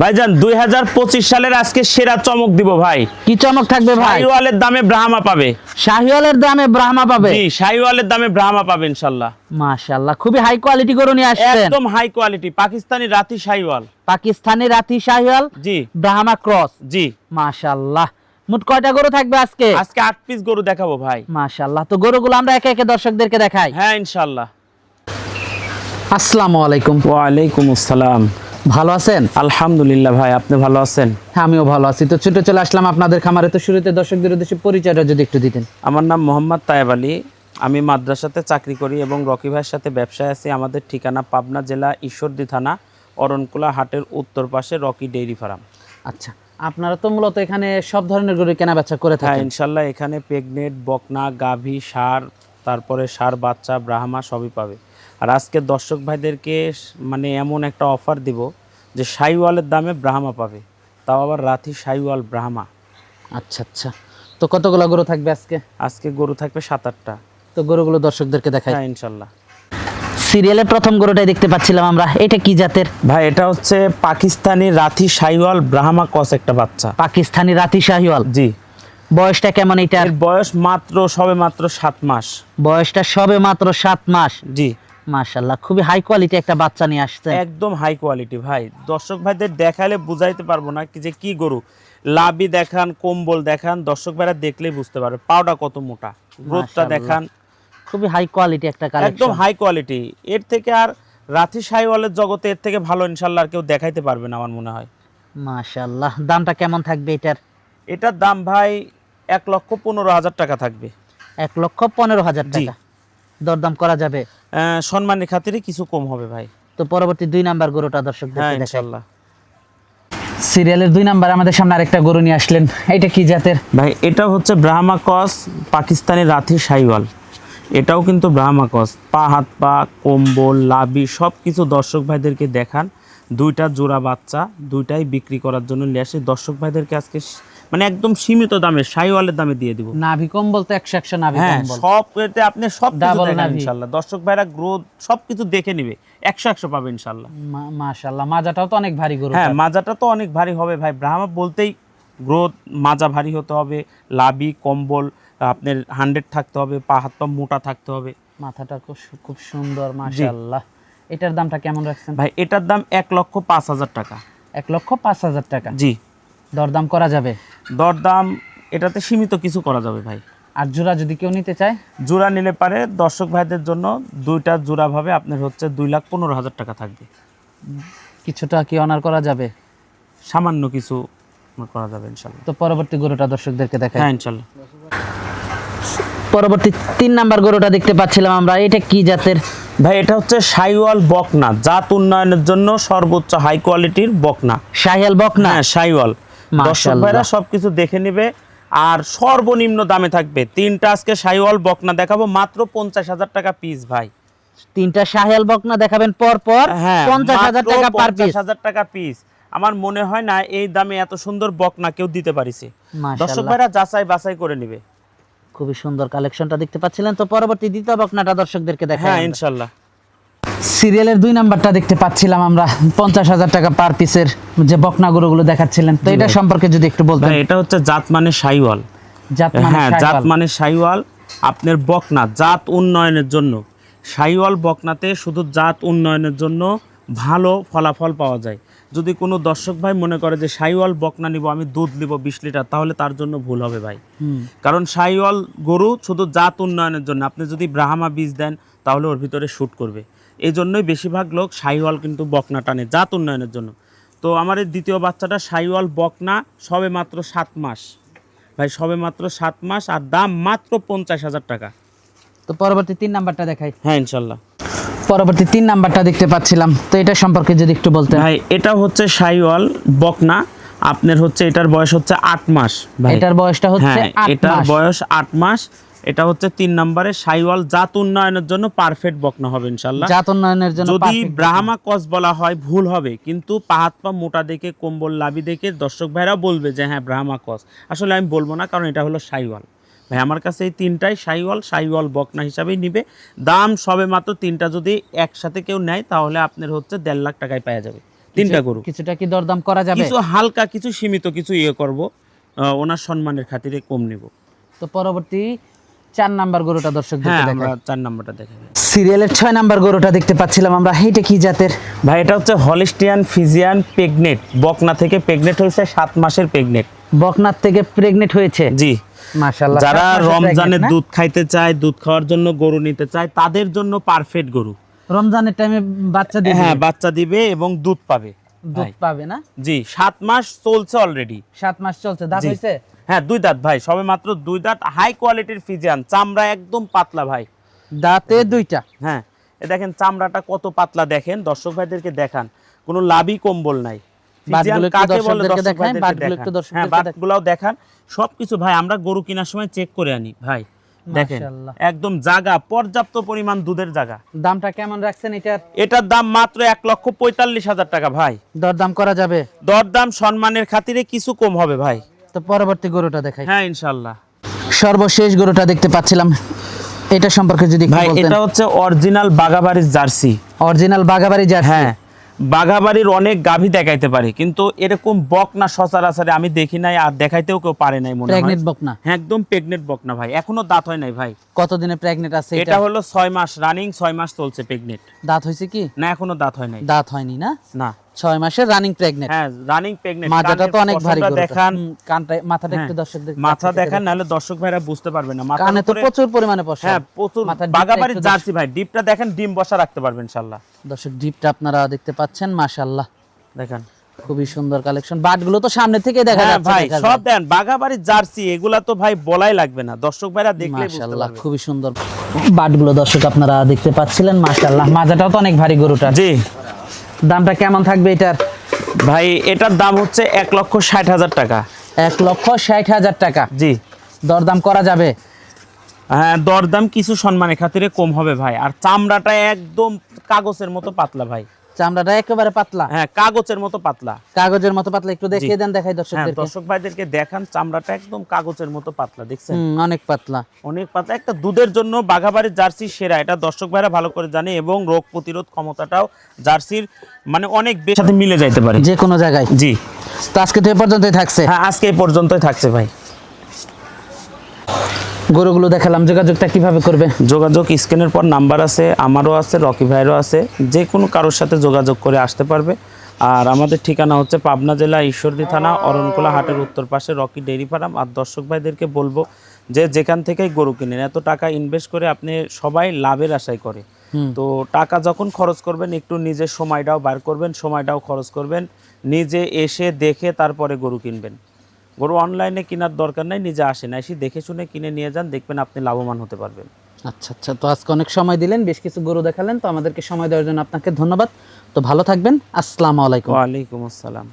ভাইজান দুই হাজার পঁচিশ সালের আজকে সেরা চমক দিব ভাই। কি চমক থাকবে ভাই? শাহিওয়ালের দামে ব্রাহ্মা পাবে। শাহিওয়ালের দামে ব্রাহ্মা পাবে? জি শাহিওয়ালের দামে ব্রাহ্মা পাবে ইনশাল্লাহ। মাশাআল্লাহ খুবই হাই কোয়ালিটি গরু নিয়ে আসছেন। একদম হাই কোয়ালিটি পাকিস্তানি রাতি শাহিওয়াল। পাকিস্তানি রাতি শাহিওয়াল জি। ব্রাহ্মা ক্রস জি। মাশাআল্লাহ মোট কয়টা গরু থাকবে আজকে? আজকে আট পিস গরু দেখাবো ভাই। মাশাআল্লাহ তো গরুগুলো আমরা একে একে দর্শকদেরকে দেখাই। হ্যাঁ ইনশাল্লাহ। আসসালামু আলাইকুম। ওয়ালাইকুম আসসালাম। ভালো আছেন? আলহামদুলিল্লাহ ভাই আপনি ভালো আছেন? হ্যাঁ আমিও ভালো আছি। তো ছুটে চলে আসলাম আপনাদের খামারে। তো শুরুতে দর্শকদের উদ্দেশ্যে পরিচয়টা যদি একটু দিতেন। আমার নাম মোহাম্মদ তায়েব আলী। আমি মাদ্রাসাতে চাকরি করি এবং রকি ভাইয়ের সাথে ব্যবসায় আছি। আমাদের ঠিকানা পাবনা জেলা ঈশ্বরদী থানা অরণকুলা হাটের উত্তর পাশে রকি ডেইরি ফার্ম। আচ্ছা আপনারা তো মূলত এখানে সব ধরনের গরু কেনা বেচা করে হ্যাঁ থাকেন। ইনশাল্লাহ এখানে প্রেগনেট বকনা গাভী সার তারপরে সার বাচ্চা ব্রাহ্মা সবই পাবে। আর আজকে দর্শক ভাইদেরকে মানে এমন একটা অফার দিব যে সাইওয়ালের দামে ব্রাহ্মা পাবে। তাও আবার রাথি সাইওয়াল ব্রাহ্মা। আচ্ছা আচ্ছা। তো কতগুলো গরু থাকবে আজকে? আজকে গরু থাকবে সাত আটটা তো গরুগুলো দর্শকদেরকে দেখাই। হ্যাঁ ইনশাল্লাহ। সিরিয়ালের প্রথম গরুটাই দেখতে পাচ্ছিলাম আমরা। এটা কি জাতের? ভাই এটা হচ্ছে পাকিস্তানি রাথি সাইওয়াল ব্রাহ্মা কস একটা বাচ্চা। পাকিস্তানি রাতি শাহিওয়াল জি। বয়সটা কেমন এটার এর বয়স মাত্র সবে মাত্র সাত মাস। বয়সটা সবে মাত্র সাত মাস। জি। মাশাল্লাহ খুবই হাই কোয়ালিটি একটা বাচ্চা নিয়ে আসছে। একদম হাই কোয়ালিটি ভাই। দর্শক ভাইদের দেখালে বুঝাইতে পারব না যে কি গরু। লাভি দেখান কম্বল দেখান দর্শক ভাইরা দেখলেই বুঝতে পারবে। পাউডা কত মোটা। গ্রোথটা মাশাআল্লাহ। দেখান। খুবই হাই কোয়ালিটি একটা একদম হাই কোয়ালিটি এর থেকে আর রাথি সাইওয়ালের জগতে এর থেকে ভালো ইনশাল্লাহ আর কেউ দেখাইতে পারবে না আমার মনে হয়। মাশাল্লাহ দামটা কেমন থাকবে এটার? এটার দাম ভাই এক লক্ষ পনেরো হাজার টাকা থাকবে। এক লক্ষ পনেরো হাজার। টাকা। দরদাম করা যাবে। সম্মানের খাতিরে কিছু কম হবে ভাই। তো পরবর্তী দুই নাম্বার গরুটা দর্শকদের হ্যাঁ ইনশাল্লাহ সিরিয়ালের দুই নাম্বার আমাদের সামনে আরেকটা গরু নিয়ে আসলেন। এটা কি জাতের? ভাই এটা হচ্ছে ব্রাহ্মা কস পাকিস্তানি রাথি সাইওয়াল। এটাও কিন্তু ব্রাহ্মা কস। পা হাত পা কম্বল লাবি সব কিছু দর্শক ভাইদেরকে দেখান। দুইটা জোড়া বাচ্চা দুইটাই বিক্রি করার জন্য নিয়ে আসি। দর্শক ভাইদেরকে আজকে মানে একদম সীমিত দামে সাইওয়ালের দামে দিয়ে দিব। নাভি কম্বল তো একশো একশো নাভি হ্যাঁ সব এতে আপনি সব নাভি। ইনশাল্লাহ। দর্শক ভাইরা গ্রোথ সব কিছু দেখে নিবে। একশো একশো পাবে ইনশাল্লাহ। মাশাল্লাহ মাজাটাও তো অনেক ভারী গরু হ্যাঁ মাজাটা তো অনেক ভারী হবে ভাই। ব্রাহ্মা বলতেই গ্রোথ মাজা ভারী হতে হবে লাবি কম্বল আপনার হান্ড্রেড থাকতে হবে পা হাত পা মোটা থাকতে হবে। মাথাটা খুব খুব সুন্দর মাশাল্লাহ এটার দামটা কেমন রাখছেন? ভাই এটার দাম এক লক্ষ পাঁচ হাজার টাকা। এক লক্ষ পাঁচ হাজার টাকা। জি। দরদাম করা যাবে? দরদাম এটাতে সীমিত কিছু করা যাবে ভাই। আর জোড়া যদি কেউ নিতে চায়? জোড়া নিলে পারে দর্শক ভাইদের জন্য দুইটা জোড়া ভাবে আপনার হচ্ছে দুই লাখ পনেরো হাজার টাকা থাকবে। কিছুটা কি অনার করা যাবে? সামান্য কিছু করা যাবে ইনশাল্লাহ। তো পরবর্তী গরুটা দর্শকদেরকে দেখাই। হ্যাঁ ইনশাল্লাহ। পরবর্তী তিন নাম্বার গরুটা দেখতে পাচ্ছিলাম আমরা এটা কি জাতের? ভাই এটা হচ্ছে সাইওয়াল বকনা জাত উন্নয়নের জন্য সর্বোচ্চ হাই কোয়ালিটির বকনা। শাহিয়াল বকনা? হ্যাঁ সাইওয়াল। দর্শক। ভাইরা সবকিছু দেখে নেবে। আর সর্বনিম্ন দামে থাকবে। তিনটা আজকে সাইওয়াল বকনা দেখাবো। মাত্র পঞ্চাশ হাজার টাকা পিস ভাই। তিনটা শাহিয়াল বকনা দেখাবেন পর পর হ্যাঁ পঞ্চাশ হাজার টাকা পার পিস হাজার টাকা পিস আমার মনে হয় না এই দামে এত সুন্দর বকনা কেউ দিতে পারিছে। দর্শক ভাইরা যাচাই বাছাই করে নিবে। খুবই সুন্দর কালেকশনটা দেখতে পাচ্ছিলেন। তো পরবর্তী দ্বিতীয় বকনাটা দর্শকদেরকে হ্যাঁ দেখাই ইনশাল্লাহ সিরিয়ালের দুই নাম্বারটা দেখতে পাচ্ছিলাম আমরা পঞ্চাশ হাজার টাকা পার পিসের যে বকনা গরুগুলো দেখাচ্ছিলেন। তো এটা সম্পর্কে যদি একটু বলতেন। এটা হচ্ছে জাত মানে সাইওয়াল। মানে হ্যাঁ জাত মানে সাইওয়াল আপনার বকনা জাত উন্নয়নের জন্য। সাইওয়াল বকনাতে শুধু জাত উন্নয়নের জন্য ভালো ফলাফল পাওয়া যায়। যদি কোনো দর্শক ভাই মনে করে যে সাইওয়াল বকনা নিব আমি দুধ নিব বিশ লিটার তাহলে তার জন্য ভুল হবে ভাই। কারণ সাইওয়াল গরু শুধু জাত উন্নয়নের জন্য আপনি যদি ব্রাহ্মা বীজ দেন তাহলে ওর ভিতরে শ্যুট করবে। এই জন্যই বেশিরভাগ লোক সাইওয়াল কিন্তু বকনা টানে জাত উন্নয়নের জন্য। তো আমার এই দ্বিতীয় বাচ্চাটা সাইওয়াল বকনা সবে মাত্র সাত মাস। ভাই সবে মাত্র সাত মাস আর দাম মাত্র পঞ্চাশ হাজার টাকা। তো পরবর্তী তিন নাম্বারটা দেখাই। হ্যাঁ ইনশাল্লাহ। পরবর্তী তিন নাম্বারটা দেখতে পাচ্ছিলাম। তো এটা সম্পর্কে যদি একটু বলতেন। ভাই এটা হচ্ছে সাইওয়াল বকনা। আপনার হচ্ছে এটার বয়স হচ্ছে আট মাস ভাই। এটার বয়সটা হচ্ছে হ্যাঁ এটার বয়স আট মাস। এটা হচ্ছে তিন নম্বরে সাইওয়াল জাত উন্নয়নের জন্য পারফেক্ট বকনা হবে ইনশাল্লাহ জাত উন্নয়নের জন্য যদি ব্রাহ্মা কস বলা হয় ভুল হবে। কিন্তু পাহাত পা মোটা দেখে কম্বল লাভি দেখে দর্শক ভাইরা বলবে যে হ্যাঁ ব্রাহ্মা কস। আসলে আমি বলব না কারণ এটা হলো সাইওয়াল। ভাই আমার কাছে এই তিনটাই সাইওয়াল সাইওয়াল বকনা হিসাবেই নিবে। দাম সবে মাত্র তিনটা যদি একসাথে কেউ নেয় তাহলে আপনার হচ্ছে দেড় লাখ টাকায় পাওয়া যাবে। তিনটা গরু। কিছুটা কি দরদাম করা যাবে? কিছু হালকা কিছু সীমিত কিছু ইয়ে করব। ওনার সম্মানের খাতিরে কম নিব। তো পরবর্তী চার নাম্বার গরুটা দর্শক হ্যাঁ আমরা চার নাম্বারটা দেখাবো সিরিয়ালের ছয় নাম্বার গরুটা দেখতে পাচ্ছিলাম আমরা। এইটা কি জাতের? ভাই এটা হচ্ছে হলিস্টিয়ান ফিজিয়ান পেগনেট। বকনা থেকে পেগনেট হয়েছে সাত মাসের পেগনেট। বকনার থেকে প্রেগনেন্ট হয়েছে? জি। যারা সাত মাসের রমজানে দুধ খাইতে চায় দুধ খাওয়ার জন্য গরু নিতে চায় তাদের জন্য পারফেক্ট গরু। রমজানের টাইমে বাচ্চা দিবে? হ্যাঁ বাচ্চা দিবে এবং দুধ পাবে। দুধ পাবে না? জি সাত মাস চলছে অলরেডি সাত মাস চলছে। দাঁত হয়েছে হ্যাঁ দুই দাঁত ভাই সবে মাত্র দুই দাঁত। হাই কোয়ালিটির ফিজিয়ান চামড়া একদম পাতলা ভাই। দাঁতে দুইটা? হ্যাঁ দেখেন চামড়াটা কত পাতলা দেখেন। দর্শক ভাইদেরকে দেখান কোনো লাভই কম্বল নাই। হ্যাঁ দেখান। বাটগুলাও দেখান। সবকিছু ভাই আমরা গরু কেনার সময় চেক করে আনি ভাই। দেখেন একদম জায়গা পর্যাপ্ত পরিমাণ দুধের জায়গা দামটা কেমন রাখছেন এটার? এটার দাম মাত্র এক লক্ষ পঁয়তাল্লিশ হাজার টাকা ভাই। দরদাম করা যাবে? দরদাম সম্মানের খাতিরে কিছু কম হবে ভাই। তো পরবর্তী গরুটা দেখাই। হ্যাঁ ইনশাল্লাহ সর্বশেষ গরুটা দেখতে পাচ্ছিলাম। এটা সম্পর্কে যদি ভাই এটা হচ্ছে অরিজিনাল বাগাবাড়ির জার্সি। অরিজিনাল বাগাবাড়ি জার্সি? হ্যাঁ। বাঘাবাড়ির অনেক গাভী দেখাইতে পারে কিন্তু এরকম বকনা সচরাচরে আমি দেখি নাই আর দেখাইতেও কেউ পারে নাই মনে হয়। প্রেগনেন্ট বকনা? হ্যাঁ একদম প্রেগনেন্ট বকনা ভাই এখনও দাঁত হয় নাই ভাই। কতদিনে প্রেগনেন্ট আছে এটা? এটা হলো ছয় মাস রানিং ছয় মাস চলছে প্রেগনেন্ট দাঁত হয়েছে কি? না এখনও দাঁত হয় নাই। দাঁত হয়নি না? না। ছয় মাসের রানিং প্রেগনেন্ট হ্যাঁ রানিং প্রেগনেন্ট মাথাটা তো অনেক ভারী। দেখান। কানটা মাথাটা একটু হ্যাঁ, দর্শকদের মাথা দেখান নাহলে দর্শক ভাইরা বুঝতে পারবে না। কানে তো প্রচুর পরিমাণে পশম হ্যাঁ প্রচুর। বাগাবাড়ির জার্সি ভাই ডিপটা দেখেন ডিম বসা রাখতে পারবেন ইনশাল্লাহ দর্শক ডিপটা আপনারা দেখতে পাচ্ছেন মাশাআল্লাহ। দেখেন। খুবই সুন্দর কালেকশন বাটগুলো তো সামনে থেকে দেখা হ্যাঁ যাচ্ছে ভাই সব দেন বাগাবাড়ির জার্সি এগুলা তো ভাই বলাই লাগবে না। দর্শক ভাইরা দেখলে বুঝতে মাশাআল্লাহ পারবে। খুবই সুন্দর। বাটগুলো দর্শক আপনারা দেখতে পাচ্ছিলেন মাশাআল্লাহ। মাজাটাও তো অনেক ভারী গরুটা জি। দামটা কেমন থাকবে এটার? ভাই এটার দাম হচ্ছে এক লক্ষ ষাট হাজার টাকা। এক লক্ষ ষাট হাজার টাকা। জি। দরদাম করা যাবে? হ্যাঁ দরদাম কিছু সম্মানের খাতিরে কম হবে ভাই। আর চামড়াটা একদম কাগজের মতো পাতলা ভাই। চামড়াটা একেবারে পাতলা। হ্যাঁ কাগজের মতো পাতলা। কাগজের মতো পাতলা। একটু দেখিয়ে দেন দেখাই হ্যাঁ দর্শক ভাইদেরকে দেখান চামড়াটা একদম কাগজের মতো পাতলা দেখছেন? অনেক পাতলা। অনেক পাতলা। একটা দুধের জন্য বাঘাবাড়ির জার্সি সেরা এটা দর্শক ভাইরা ভালো করে জানে এবং রোগ প্রতিরোধ ক্ষমতাটাও জার্সির মানে অনেক বেশি সাথে মিলে যাইতে পারে। যে কোনো জায়গায়। জি। তো আজকে তো এ পর্যন্তই থাকছে। হ্যাঁ আজকে এই পর্যন্তই থাকছে ভাই। গরুগুলো দেখালাম যোগাযোগটা কীভাবে করবে? যোগাযোগ স্ক্রিনের পর নাম্বার আছে আমারও আছে রকি ভাইয়েরও আছে যে কোনো কারোর সাথে যোগাযোগ করে আসতে পারবে। আর আমাদের ঠিকানা হচ্ছে পাবনা জেলা ঈশ্বরদী থানা অরণকোলা হাটের উত্তর পাশে রকি ডেইরি ফার্ম। আর দর্শক ভাইদেরকে বলব যে যেখান থেকেই গরু কিনেন এত টাকা ইনভেস্ট করে আপনি সবাই লাভের আশায় করে। তো টাকা যখন খরচ করবেন একটু নিজের সময়টাও বার করবেন সময়টাও খরচ করবেন নিজে এসে দেখে তারপরে গরু কিনবেন। গরু অনলাইনে কেনার দরকার নাই নিজে আসেন এসে দেখে শুনে কিনে নিয়ে যান দেখবেন আপনি লাভবান হতে পারবেন। আচ্ছা আচ্ছা তো আজকে অনেক সময় দিলেন বেশ কিছু গরু দেখালেন তো আমাদেরকে সময় দেওয়ার জন্য আপনাকে ধন্যবাদ। তো ভালো থাকবেন আসসালামু আলাইকুম। ওয়ালাইকুম আসসালাম।